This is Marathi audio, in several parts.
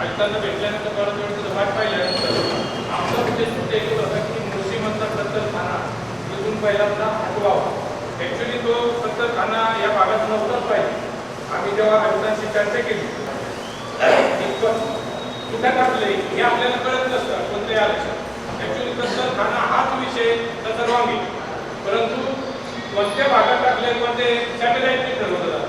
आयुक्तांना भेटल्यानंतर परत वेळ भाग पाहिल्यानंतर आमचा उद्देश फक्त एकच होता की मुळशी मतदारसंघ थाना तिथून पहिला मुद्दा हटवावा ॲक्च्युली तो सत्तर खाना या भागात नव्हताच पाहिजे. आम्ही जेव्हा आयुक्तांशी चर्चा केली कुठं काढले हे आपल्याला कळत नसतं कोणत्याही आरक्षण. ॲक्च्युली तसं खाना हाच विषय तसं रॉंग परंतु कोणत्या भागात टाकल्यामध्ये सॅटेलाईट ठरवलं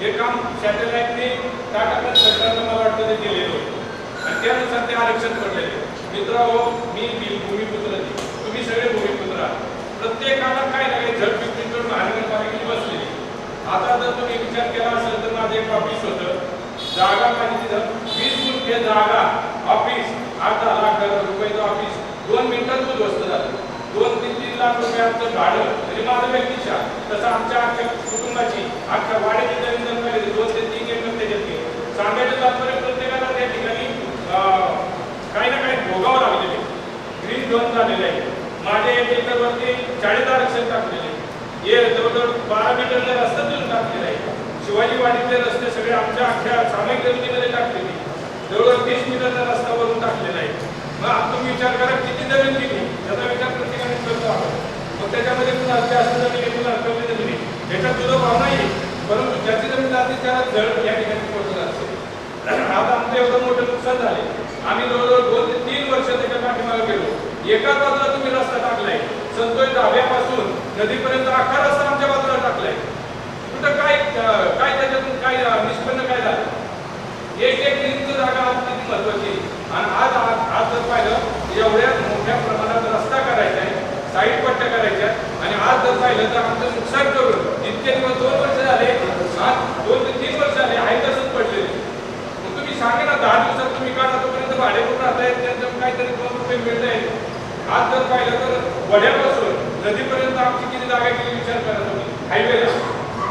हे काम सॅटेलाईटने टाटा सरकारनं मला वाटतं ते केलेलं होतं. आणि त्यानुसार ते आरक्षण पडलेले मित्र हो मी भूमिपुत्र तुम्ही सगळे भूमिपुत्र आहात. प्रत्येकाला काय नाही काही झट करून महानगरपालिकेने बसलेली आता जर तुम्ही विचार केला असेल तर माझं एक ऑफिस होतं. जागा माझी तिथं. वीस गुंठे जागा ऑफिस आठ दहा लाख रुपयाचं ऑफिस दोन मिनिटात उद्ध्वस्त झालं. दोन ते तीन लाख रुपयाचं भाडं. तरी माझं व्यक्तीच्या तसं आमच्या कुटुंबाची अख्ख्या वाड्याची जमीन जर पाहिली दोन ते तीन एकर त्याच्यात गेली सांगायचं तात्पर्य प्रत्येकाला त्या ठिकाणी अं, काही ना काही भोगावं लागलेले ग्रीन झोन झालेले आहे. माझ्या एक एकरवरती चाळीस आरक्षण टाकलेले हे जवळजवळ बारा मीटरचा रस्ता देऊन टाकलेला आहे. शिवाजी वाडीतले रस्ते सगळे आमच्या अख्ख्या सामायिक जमिनीमध्ये टाकलेले जवळजवळ तीस मीटरचा रस्ता वरून टाकलेला आहे. मग तुम्ही विचार करा किती जमीन किती त्याचा विचार प्रत्येकाने करतो आपण. मग त्याच्यामध्ये पुन्हा जास्त जमीन आहे कमी जमीन. याच्यात त्याच्यात भाव नाही आहे. परंतु ज्याची जमीन जाते त्याला जळ या ठिकाणी पोहोचत असते. आता आमचं एवढं मोठं नुकसान झाले. आम्ही जवळजवळ दोन ते तीन वर्ष त्याच्या पाठीमागे गेलो. एका बाजूला तुम्ही रस्ता टाकलाय. संतोष धाब्यापासून नदीपर्यंत अख्खा रस्ता आमच्या बाजूला टाकलाय. कुठं काय काय त्याच्यातून काय निष्पन्न काय झालं? एक एक इंच जागा आमची महत्वाची? आणि आज आज आज जर पाहिलं एवढ्या मोठ्या प्रमाणात रस्ता करायचा आहे साईड पट्ट्या करायच्या आणि आज जर पाहिलं तर आमचं नुकसान करून इतके दोन वर्ष झाले आज दोन ते तीन वर्ष झाले आहे तसंच पडले मग तुम्ही सांगा ना दहा दिवसात तुम्ही काढा तोपर्यंत भाडे पण राहतायत त्यांचं काहीतरी दोन रुपये मिळत आज जर पाहिलं तर वड्यापासून नदीपर्यंत आमची किती जागा गेली विचार करा तुम्ही. हायवेला.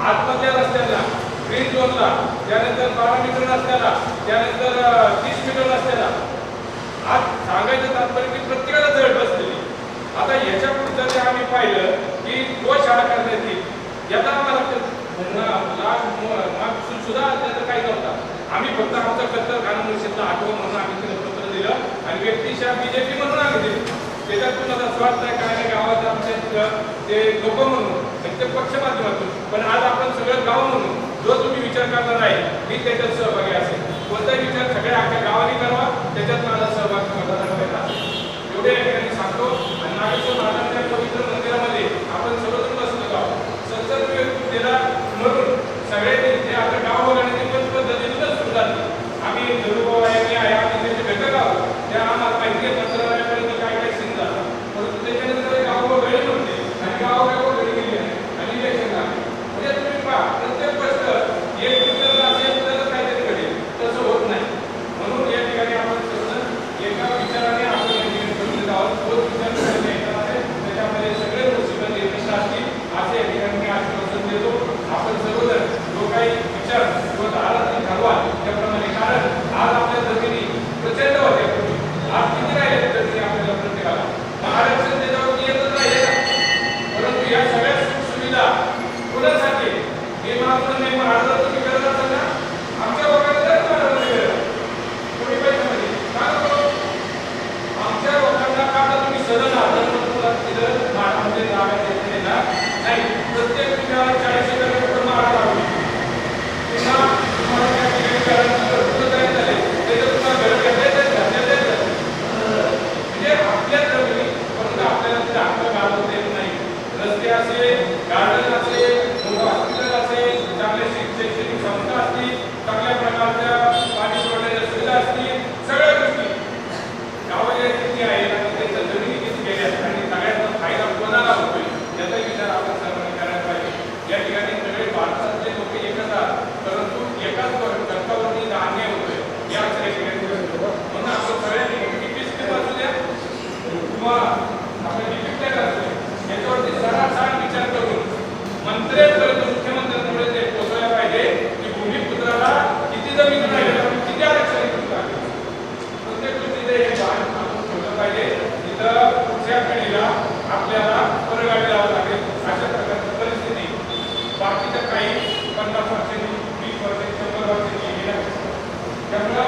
आतमधल्या रस्त्याला ग्रीन झोनला त्यानंतर बारा मीटर रस्त्याला त्यानंतर तीस मीटर रस्त्याला. आज सांगायचं तात्पर्य की प्रत्येकाला जळ बसलेली. आता याच्या पुढचं जे आम्ही पाहिलं की तो शाळा करण्यात येईल याचा आम्हाला क- मागसून सुद्धा त्याचं काही नव्हता. आम्ही फक्त आमचा कत्तर खाना मुर्शिदला आठवण म्हणून आम्ही तिला पत्र दिलं आणि व्यक्तिशा बीजेपी म्हणून आम्ही दिली. त्याच्यात कुणाचा स्वार्थ आहे काय नाही गावात आमच्या ते लोक म्हणून ते पक्ष माध्यमातून. पण आज आपण सगळं गाव म्हणून जो तुम्ही विचार करणार आहे मी त्याच्यात सहभागी असेल. कोणताही विचार सगळ्या अख्ख्या गावाने करावा त्याच्यात रस्ते असेल गार्डन असेल मोठं हॉस्पिटल असेल चांगले शैक्षणिक संस्था असतील चांगल्या प्रकारच्या पाणी सोडलेल्या सुविधा असतील सगळ्या गोष्टी. गावाच्या किती आहेत Gracias.